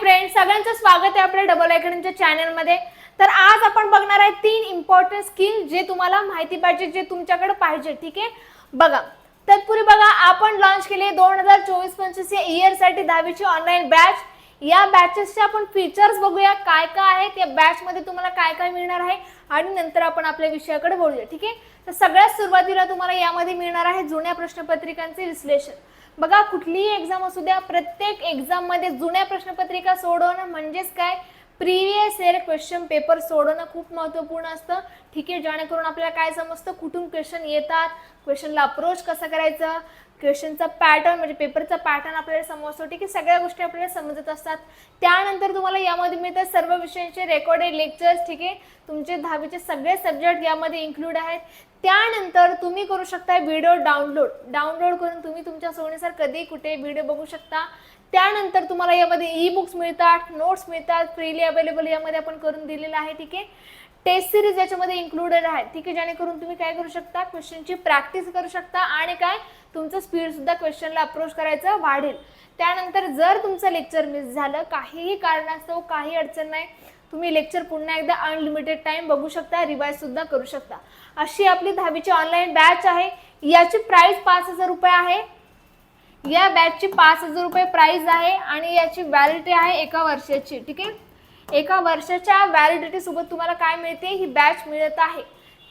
Friend सगळ्यांचं स्वागत आहे आपल्या डबल आयकडच्या चॅनलमध्ये तर आज आपण बघणार आहे तीन इम्पॉर्टंट स्किल जे तुम्हाला माहिती पाहिजे जे तुमच्याकडे पाहिजे ठीक आहे? बघा. तत्पूर्वी बघा आपण लॉन्च केले दोन हजार चोवीस पंचवीस या इयरसाठी दहावीची ऑनलाईन बॅच या बॅचेसचे आपण फीचर्स बघूया काय काय आहेत या बॅचमध्ये तुम्हाला काय काय मिळणार आहे आणि नंतर आपण आपल्या विषयाकडे बोलूया ठीक आहे? तर सगळ्यात सुरुवातीला तुम्हाला यामध्ये मिळणार आहे जुन्या प्रश्नपत्रिकांचे विश्लेषण. बघा कुठलीही एक्झाम असू द्या प्रत्येक एक्झाममध्ये जुन्या प्रश्नपत्रिका सोडवणं म्हणजेच काय? प्रिव्हियस इयर क्वेश्चन पेपर सोडवणं खूप महत्त्वपूर्ण असतं. ठीक आहे जेणेकरून आपल्याला काय समजतं? कुठून क्वेश्चन येतात? क्वेश्चनला अप्रोच कसा करायचा? क्वेश्चनचा पॅटर्न म्हणजे पेपरचा पॅटर्न आपल्याला समजतो. ठीक आहे सगळ्या गोष्टी आपल्याला समजत असतात. त्यानंतर तुम्हाला यामध्ये मिळतात सर्व विषयांचे रेकॉर्डेड लेक्चर्स ठीक आहे तुमचे दहावीचे सगळे सब्जेक्ट यामध्ये इन्क्लूड आहेत. त्यानंतर तुम्ही करू शकता व्हिडिओ डाउनलोड डाउनलोड करून तुम्ही तुमच्या सोयीनुसार कधी कुठे व्हिडिओ बघू शकता. त्यानंतर तुम्हाला यामध्ये ई बुक्स मिळतात नोट्स मिळतात फ्रीली अवेलेबल यामध्ये आपण करून दिलेलं आहे ठीक आहे? टेस्ट सिरीज याच्यामध्ये इन्क्लुडेड आहे ठीक आहे? जेणेकरून तुम्ही काय करू शकता क्वेश्चनची प्रॅक्टिस करू शकता आणि काय? तुमचं स्पीड सुद्धा क्वेश्चनला अप्रोच करायचं वाढेल. त्यानंतर जर तुमचं लेक्चर मिस झालं काहीही कारणास्तव काही अडचण नाही तुम्ही लेक्चर पुन्हा एकदा अनलिमिटेड टाइम बघू शकता रिवाईज सुद्धा करू शकता. अशी आपली दहावीची ऑनलाईन बॅच आहे. याची प्राइस पाच हजार रुपये आहे. या बॅचची पाच हजार रुपये प्राइस आहे आणि याची व्हॅलिडिटी आहे एका वर्षाची ठीक आहे? एका वर्षाच्या व्हॅलिडिटी सोबत तुम्हाला काय मिळते? ही बॅच मिळत आहे.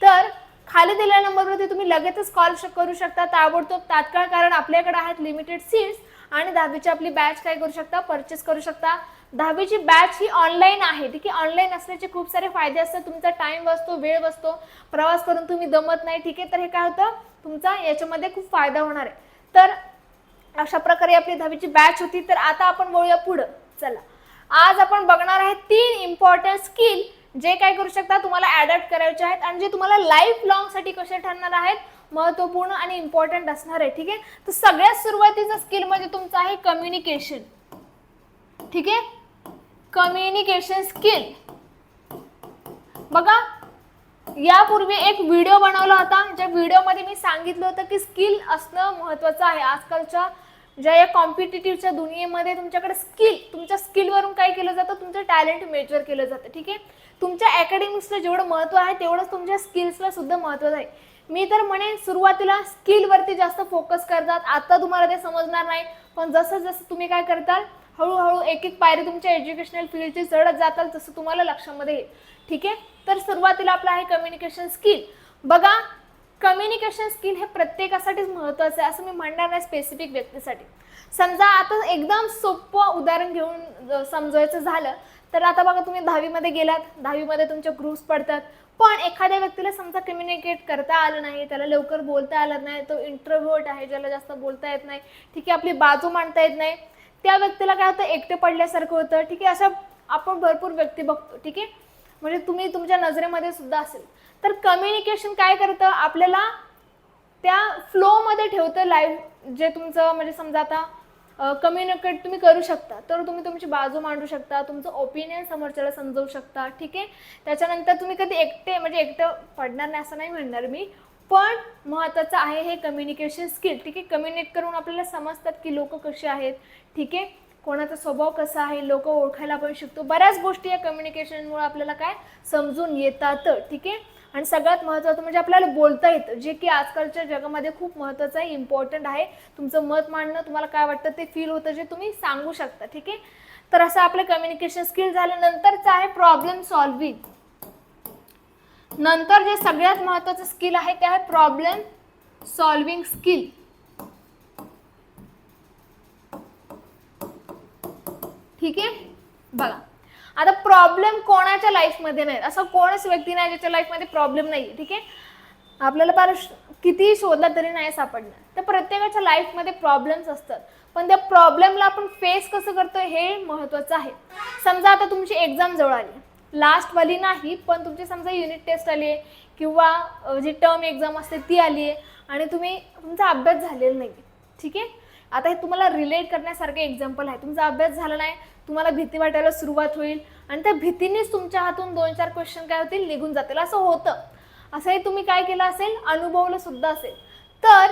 तर खाली दिलेल्या नंबरवरती तुम्ही लगेचच कॉल करू शकता. ताबडतोब तात्काळ कारण आपल्याकडे आहेत लिमिटेड सीट्स आणि दहावीची आपली बॅच काय करू शकता? परचेस करू शकता. दहावीची बॅच ही ऑनलाईन आहे ठीक आहे? ऑनलाईन असल्याचे खूप सारे फायदे असतात. तुमचा टाइम वाचतो वेळ वाचतो प्रवास करून तुम्ही दमत नाही ठीक आहे? तर हे काय होतं? तुमचा याच्यामध्ये खूप फायदा होणार आहे. तर अशा प्रकारे आपली दहावीची बॅच होती. तर आता आपण वळूया पुढं. चला. आज आपण बघणार आहे तीन इम्पॉर्टंट स्किल जे काय करू शकता तुम्हाला ॲडप्ट करायचे आहेत आणि जे तुम्हाला लाईफ लॉंगसाठी कसे ठरणार आहेत महत्त्वपूर्ण आणि इम्पॉर्टंट असणार आहे. ठीक आहे? तर सगळ्यात सुरुवातीचा स्किल म्हणजे तुमचं आहे कम्युनिकेशन ठीक आहे? कम्युनिकेशन स्किल बघा यापूर्वी एक व्हिडिओ बनवला होता. ज्या व्हिडिओमध्ये मी सांगितलं होतं की स्किल असणं महत्त्वाचं आहे. आजकालच्या ज्या या कॉम्पिटेटिव्हच्या दुनियेमध्ये तुमच्याकडे स्किल तुमच्या स्किलवरून काय केलं जातं? तुमचं टॅलेंट मेजर केलं जातं ठीक आहे? तुमच्या अकॅडमिक्सला जेवढं महत्त्व आहे तेवढंच तुमच्या स्किल्सला सुद्धा महत्त्व आहे. मी तर म्हणेन सुरुवातीला स्किलवरती जास्त फोकस करतात. आता तुम्हाला ते समजणार नाही पण जसं जसं तुम्ही काय करताल हळूहळू एक एक पायरी तुमच्या एज्युकेशनल फील्डची चढत जाताल तसं तुम्हाला लक्षामध्ये येईल. ठीक आहे? तर सुरुवातीला आपलं आहे कम्युनिकेशन स्किल बघा कम्युनिकेशन स्किल हे प्रत्येकासाठीच महत्त्वाचं आहे असं मी म्हणणार नाही स्पेसिफिक व्यक्तीसाठी. समजा आता एकदम सोपं उदाहरण घेऊन समजवायचं झालं तर आता बघा तुम्ही दहावीमध्ये गेलात दहावीमध्ये तुमच्या ग्रुप्स पडतात पण एखाद्या व्यक्तीला समजा कम्युनिकेट करता आलं नाही त्याला लवकर बोलता आलं नाही तो इंट्रोव्हर्ट आहे ज्याला जास्त बोलता येत नाही ठीक आहे आपली बाजू मांडता येत नाही त्या व्यक्तीला काय होतं एकटे पडल्यासारखं होतं ठीक आहे अशा आपण भरपूर व्यक्ती बघतो ठीक आहे. म्हणजे तुम्ही तुमच्या नजरेमध्ये सुद्धा असेल. तर कम्युनिकेशन काय करतं? आपल्याला त्या फ्लोमध्ये ठेवतं लाईव्ह जे तुमचं म्हणजे समजा आता कम्युनिकेट तुम्ही करू शकता. तर तुम्ही तुमची बाजू मांडू शकता तुमचं ओपिनियन समोरच्याला समजवू शकता. ठीक आहे? त्याच्यानंतर तुम्ही कधी एकटे म्हणजे एकटं पडणार नाही असं नाही म्हणणार मी. पण महत्त्वाचं आहे हे कम्युनिकेशन स्किल ठीक आहे? कम्युनिकेट करून आपल्याला समजतात की लोक कसे आहेत. ठीक आहे? कोणाचा स्वभाव कसा आहे लोक ओळखायला आपण शिकतो. बऱ्याच गोष्टी या कम्युनिकेशनमुळे आपल्याला काय समजून येतात ठीक आहे? आणि सगळ्यात महत्त्वाचं म्हणजे आपल्याला बोलता येतं जे की आजकालच्या जगामध्ये खूप महत्त्वाचं आहे इम्पॉर्टंट आहे. तुमचं मत मांडणं तुम्हाला काय वाटतं ते फील होतं जे तुम्ही सांगू शकता ठीक आहे? तर असं आपलं कम्युनिकेशन स्किल झालं नंतरचं आहे प्रॉब्लेम सॉल्विंग नंतर जे सगळ्यात महत्त्वाचं स्किल आहे ते आहे प्रॉब्लेम सॉल्विंग स्किल ठीक आहे? बघा. आता प्रॉब्लेम कोणाच्या लाईफमध्ये नाही? असं कोणच व्यक्ती नाही ज्याच्या लाईफमध्ये प्रॉब्लेम नाही ठीक आहे? आपल्याला फार कितीही शोधला तरी नाही सापडणार. तर प्रत्येकाच्या लाईफमध्ये प्रॉब्लेम्स असतात. पण त्या प्रॉब्लेमला आपण फेस कसं करतो हे महत्त्वाचं आहे. समजा आता तुमची एक्झाम जवळ आली. लास्टवाली नाही पण तुमची समजा युनिट टेस्ट आली आहे किंवा जी टर्म एक्झाम असते ती आली आहे आणि तुम्ही तुमचा अभ्यास झालेला नाही ठीक आहे? आता हे तुम्हाला रिलेट करण्यासारखे एक्झाम्पल आहे. तुमचा अभ्यास झाला नाही तुम्हाला भीती वाटायला सुरुवात होईल आणि त्या भीतीनेच तुमच्या हातून दोन चार क्वेश्चन काय होतील? निघून जातील. असं होतं. असंही तुम्ही काय केलं असेल? अनुभवलं सुद्धा असेल. तर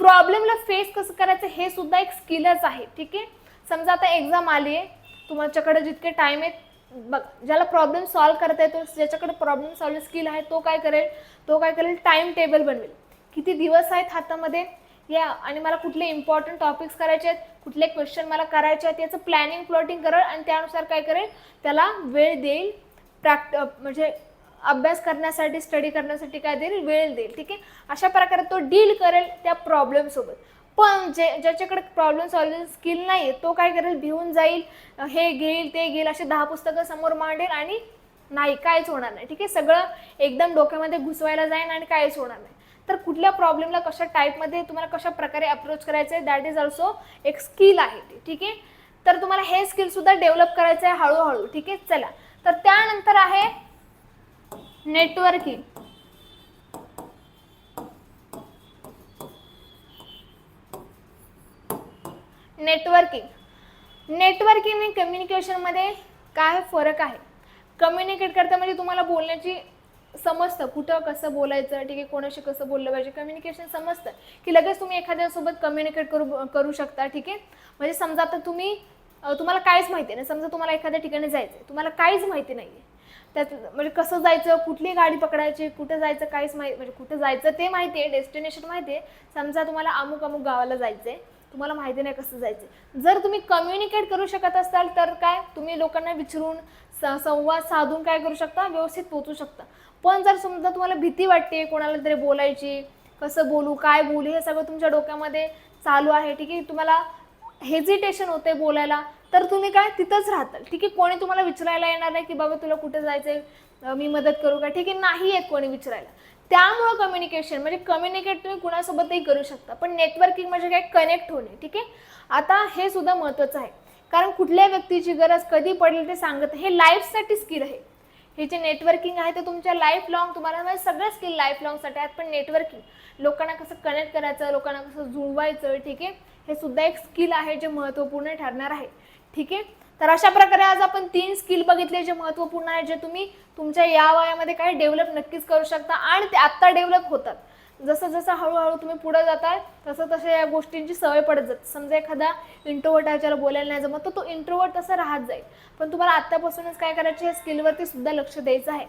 प्रॉब्लेमला फेस कसं करायचं हे सुद्धा एक स्किलच आहे. ठीक आहे? समजा आता एक्झाम आली आहे. तुमच्याकडे जितके टाइम आहेत बघ ज्याला प्रॉब्लेम सॉल्व्ह करता येतो ज्याच्याकडे प्रॉब्लेम सॉल्व्ह स्किल आहे तो काय करेल? तो काय करेल? टाइम टेबल बनवेल. किती दिवस आहेत हातामध्ये? या आणि मला कुठले इम्पॉर्टंट टॉपिक्स करायचे आहेत कुठले क्वेश्चन मला करायचे आहेत याचं प्लॅनिंग प्लॉटिंग करेल आणि त्यानुसार काय करेल त्याला वेळ देईल. प्रॅक्ट म्हणजे अभ्यास करण्यासाठी स्टडी करण्यासाठी काय देईल वेळ देईल ठीक आहे? अशा प्रकारे तो डील करेल त्या प्रॉब्लेमसोबत पण जे ज्याच्याकडे प्रॉब्लेम सॉल्विंग स्किल नाही तो काय करेल भिवून जाईल हे घेईल ते घेईल असे दहा पुस्तकं समोर मांडेल आणि नाही कायच होणार नाही ठीक आहे? सगळं एकदम डोक्यामध्ये घुसवायला जाईल आणि कायच होणार नाही. तर कुठल्या प्रॉब्लेमला कशा टाईपमध्ये तुम्हाला कशा प्रकारे अप्रोच करायचं आहे दॅट इज ऑल्सो एक स्किल आहे ठीक आहे? तर तुम्हाला हे स्किल सुद्धा डेव्हलप करायचं आहे हळूहळू ठीक आहे? चला. तर त्यानंतर आहे नेटवर्किंग नेटवर्किंग नेटवर्किंग आणि कम्युनिकेशनमध्ये काय फरक आहे? कम्युनिकेट करता म्हणजे तुम्हाला बोलण्याची समजतं कुठं कसं बोलायचं ठीक आहे कोणाशी कसं बोललं पाहिजे कम्युनिकेशन समजतं की लगेच तुम्ही एखाद्यासोबत कम्युनिकेट करू करू शकता ठीक आहे? म्हणजे समजा आता तुम्ही तुम्हाला काहीच माहिती नाही. समजा तुम्हाला एखाद्या ठिकाणी जायचं आहे तुम्हाला काहीच माहिती नाही आहे त्यात म्हणजे कसं जायचं कुठली गाडी पकडायची कुठं जायचं काहीच माहिती म्हणजे कुठं जायचं ते माहिती आहे डेस्टिनेशन माहिती आहे. समजा तुम्हाला अमुक अमुक गावाला जायचं आहे तुम्हाला माहिती नाही कसं जायचं जर तुम्ही कम्युनिकेट करू शकत असाल तर काय? तुम्ही लोकांना विचारून संवाद साधून काय करू शकता? व्यवस्थित पोचू शकता. पण जर समजा तुम्हाला भीती वाटते कोणाला तरी बोलायची कसं बोलू काय बोलू हे सगळं तुमच्या डोक्यामध्ये चालू आहे ठीक आहे? तुम्हाला हेजिटेशन होते बोलायला. तर तुम्ही काय? तिथंच राहताल ठीक आहे? कोणी तुम्हाला विचारायला येणार नाही की बाबा तुला कुठे जायचंय? मी मदत करू का? ठीक आहे? नाही येत कोणी विचारायला. त्यामुळं कम्युनिकेशन म्हणजे कम्युनिकेट तुम्ही कुणासोबतही करू शकता. पण नेटवर्किंग म्हणजे काय? कनेक्ट होणे. ठीक आहे? आता हे सुद्धा महत्त्वाचं आहे. कारण कुठल्या व्यक्तीची गरज कधी पडेल ते सांगत हे लाईफसाठी स्किल आहे. हे जे नेटवर्किंग आहे ते तुमच्या लाईफ लॉंग तुम्हाला म्हणजे स्किल लाईफ लॉंगसाठी आहेत पण नेटवर्किंग लोकांना कसं कनेक्ट करायचं लोकांना कसं जुळवायचं ठीक आहे? हे सुद्धा एक स्किल आहे जे महत्त्वपूर्ण ठरणार आहे. ठीक आहे? तर अशा प्रकारे आज आपण तीन स्किल बघितले जे महत्त्वपूर्ण आहे जे तुम्ही तुमच्या या वयामध्ये काही डेव्हलप नक्कीच करू शकता आणि ते आत्ता डेव्हलप होतात. जसं जसं हळूहळू तुम्ही पुढे जाताय तसं तसं या गोष्टींची सवय पडत जाते. समजा एखादा इंट्रोवर्ट आहे ज्याला बोलायला नाही जमत तर तो इंट्रोवर्ट तसं राहत जाईल. पण तुम्हाला आत्तापासूनच काय करायचे या स्किलवरती सुद्धा लक्ष द्यायचं आहे.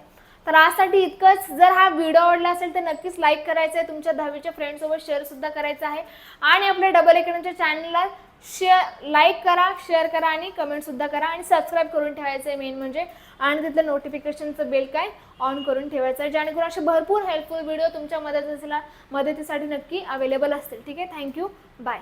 तर आजसाठी इतकंच जर हा व्हिडिओ आवडला असेल तर नक्कीच लाईक करायचं आहे तुमच्या दहावीच्या फ्रेंडसोबत शेअरसुद्धा करायचा करायचं आहे. आणि आपल्या डबल एकडच्या चॅनलला शेअर लाईक करा शेअर करा आणि कमेंटसुद्धा करा. आणि सबस्क्राईब करून ठेवायचं आहे मेन म्हणजे. आणि तिथलं नोटिफिकेशनचं बेल काय ऑन करून ठेवायचं आहे. जेणेकरून असे भरपूर हेल्पफुल व्हिडिओ तुमच्या मदतीला मदतीसाठी नक्की अवेलेबल असतील. ठीक आहे? Thank you bye